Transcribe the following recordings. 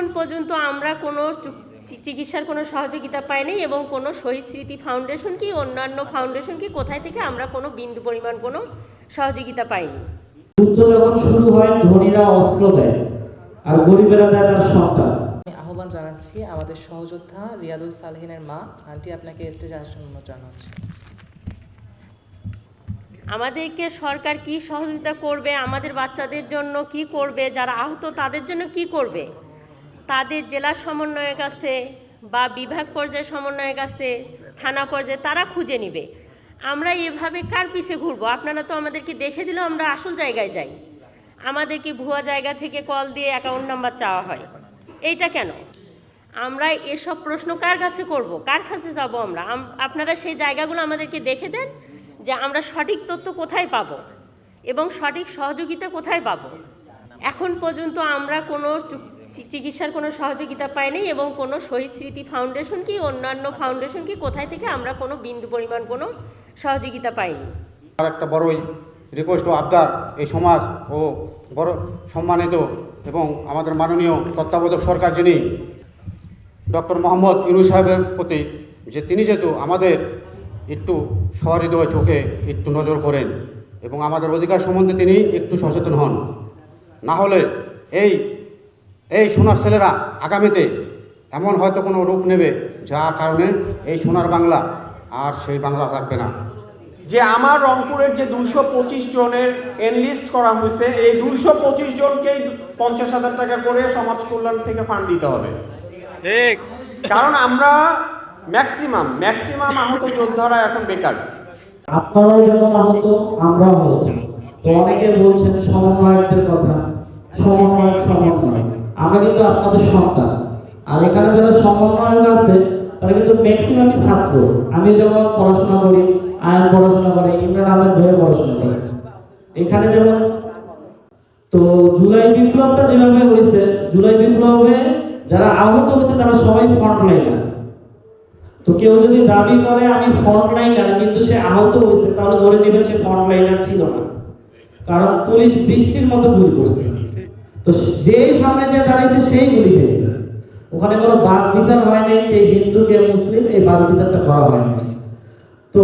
এখন পর্যন্ত আমরা কোনো চিকিৎসার কোনো সহযোগিতা পাইনি এবং কোনো শহীদ স্মৃতি ফাউন্ডেশন কি অন্যান্য ফাউন্ডেশন কি কোথায় থেকে আমরা কোনো বিন্দু পরিমাণ কোনো সহযোগিতা পাইনি। যুদ্ধ যখন শুরু হয় ধনীরা অস্ত্র দেয় আর গরিবেরা দেয় তার সন্তান। আহ্বান জানাচ্ছি আমাদের সহযোদ্ধা রিয়াদুল সালহিনের মা আন্টি আপনাকে স্টেজে আসার জন্য জানাচ্ছি। আমাদেরকে সরকার কি সহযোগিতা করবে আমাদের বাচ্চাদের জন্য কি করবে যারা আহত তাদের জন্য কি করবে? তাদের জেলা সমন্বয়ের কাছে বা বিভাগ পর্যায়ে সমন্বয়ের কাছে থানা পর্যায়ে, তারা খুঁজে নিবে। আমরা এভাবে কার পিছে ঘুরবো? আপনারা তো আমাদেরকে দেখে দিলেও আমরা আসল জায়গায় যাই। আমাদেরকে ভুয়া জায়গা থেকে কল দিয়ে অ্যাকাউন্ট নাম্বার চাওয়া হয়। এইটা কেন? আমরা এসব প্রশ্ন কার কাছে করব? কার কাছে যাব আমরা? আপনারা সেই জায়গাগুলো আমাদেরকে দেখে দেন যে আমরা সঠিক তথ্য কোথায় পাবো এবং সঠিক সহযোগিতা কোথায় পাবো। এখন পর্যন্ত আমরা কোনো চিকিৎসার কোনো সহযোগিতা পাইনি এবং কোনো শহীদ স্মৃতি ফাউন্ডেশন কি, অন্যান্য ফাউন্ডেশন কি, কোথায় থেকে আমরা কোনো বিন্দু পরিমাণ কোনো সহযোগিতা পাইনি? আর একটা বড়ই রিকোয়েস্ট ও আবদার এই সমাজ ও বড় সম্মানিত এবং আমাদের মাননীয় তত্ত্বাবধায়ক সরকার যিনি ডক্টর মোহাম্মদ ইনু সাহেবের প্রতি যে তিনি যেহেতু আমাদের একটু সহৃদয় চোখে একটু নজর করেন এবং আমাদের অধিকার সম্বন্ধে তিনি একটু সচেতন হন, না হলে এই এই সোনার ছেলেরা আগামীতে এমন হয়তো কোনো রূপ নেবে যার কারণে এই সোনার বাংলা আর সেই বাংলা থাকবে না। যে আমার রংপুরের যে দুশো পঁচিশ জনের এনলিস্ট করা হয়েছে এই দুশো পঁচিশ জনকেই পঞ্চাশ হাজার টাকা করে সমাজ কল্যাণ থেকে ফান্ড দিতে হবে। ঠিক। কারণ আমরা ম্যাক্সিমাম ম্যাক্সিমাম আহত যোদ্ধারা এখন বেকার। আপনারাও যেমন আহত আমরাও আহত। তো অনেকে বলছেন সমন্বয়কদের কথা। সমন্বয়ক সমন্বয়। আমরা কিন্তু আপনাদের সন্তান। আর এখানে যারা সমন্বয়ক আছে, তারা কিন্তু ম্যাক্সিমামই ছাত্র। আমি যেমন পড়াশোনা করি, আয়ন পড়াশোনা করে, ইমরান আহমেদ ভাইও পড়াশোনা করে। এখানে যেমন, তো জুলাই বিপ্লবটা যেভাবে হয়েছে, জুলাই বিপ্লবে যারা আহত হয়েছে, তারা সবাই ফ্রন্ট লাইনার তো কেউ যদি দাবি করে আমি ফ্রন্ট লাইনার কিন্তু সে আহত হয়েছে, তাহলে ধরে নেবেন সে ফ্রন্ট লাইনার ছিল না। কারণ পুলিশ বৃষ্টির মতো ভুল করছে। তো যে সামনে যে দাঁড়িয়েছে সেই গুলি খেয়েছে। ওখানে কোনো বাস বিচার হয়নি কে হিন্দু, কে মুসলিম, এই বাস বিচারটা করা হয়নি তো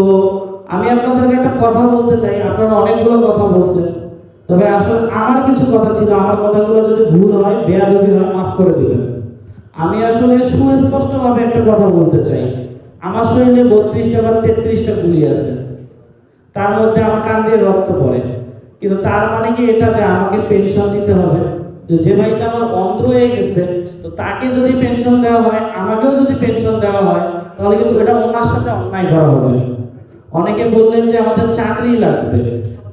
আমি আপনাদেরকে একটা কথা বলতে চাই, আপনারা অনেকগুলো কথা বলছেন। তবে আসলে আমার কিছু কথা ছিল, আমার কথাগুলো যদি ভুল হয়, বেয়াদবি হয়, মাফ করে দিবেন। আমি আসলে সুস্পষ্টভাবে একটা কথা বলতে চাই। আমার শরীরে বত্রিশটা বা তেত্রিশটা গুলি আছে। তার মধ্যে আমার কান দিয়ে রক্ত পড়ে। কিন্তু তার মানে কি এটা যে আমাকে পেনশন দিতে হবে? যে যে ভাইটা আমার অন্ধ হয়ে গেছে, তো তাকে যদি পেনশন দেওয়া হয়, আমাকেও যদি পেনশন দেওয়া হয়, তাহলে কিন্তু এটা ওনার সাথে অন্যায় করা হবে। অনেকে বললেন যে আমাদের চাকরি লাগবে।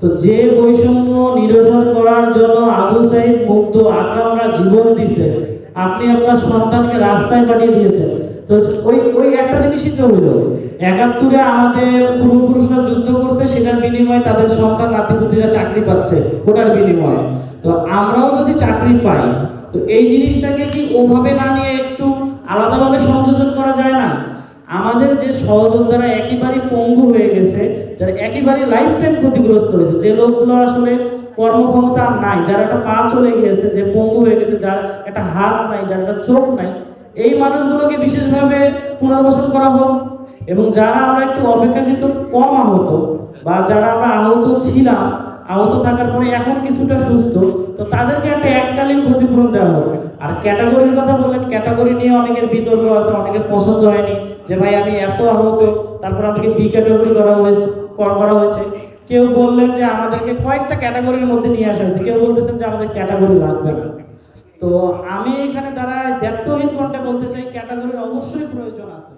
তো যে বৈষম্য নিরসন করার জন্য আবু সাইদ মুগ্ধ আকরামরা জীবন দিছে, আপনি আপনার সন্তানকে রাস্তায় পাঠিয়ে দিয়েছেন। তো ওই ওই একটা জিনিসই তো হইল একাত্তরে আমাদের পূর্বপুরুষরা যুদ্ধ করছে, সেটার বিনিময়ে তাদের সন্তান, নাতিপুতিরা চাকরি পাচ্ছে ওটার বিনিময়ে। তো আমরাও যদি চাকরি পাই, তো এই জিনিসটাকে কি ওভাবে না নিয়ে একটু আলাদাভাবে সংযোজন করা যায় না? আমাদের যে সহযোদ্ধারা একেবারে পঙ্গু হয়ে গেছে, যারা একেবারে লাইফ টাইম ক্ষতিগ্রস্ত হয়েছে, যে লোকগুলো আসলে কর্মক্ষমতা নাই, যার একটা পা চলে গিয়েছে যে পঙ্গু হয়ে গেছে, যার একটা হাত নাই, যার একটা চোখ নাই, এই মানুষগুলোকে বিশেষভাবে পুনর্বাসন করা হোক। এবং যারা আমরা একটু অপেক্ষাকৃত কম আহত বা যারা আমরা আহত ছিলাম আহত থাকার পরে এখন কিছুটা সুস্থ, তো তাদেরকে একটা এককালীন ক্ষতিপূরণ দেওয়া হোক। আর ক্যাটাগরির কথা বললেন, ক্যাটাগরি নিয়ে অনেকের বিতর্ক আছে, অনেকের পছন্দ হয়নি যে, ভাই, আমি এত আহত, তারপর আমাকে ডি ক্যাটাগরি করা হয়েছে, কর- হয়েছে। কেউ বললেন যে, আমাদেরকে কয়েকটা ক্যাটাগরির মধ্যে নিয়ে আসা হয়েছে। কেউ বলতেছেন যে, আমাদের ক্যাটাগরি লাগবে না। তো আমি এখানে দ্বারা দায়িত্বহীন কণ্ঠে বলতে চাই, ক্যাটাগরির অবশ্যই প্রয়োজন আছে।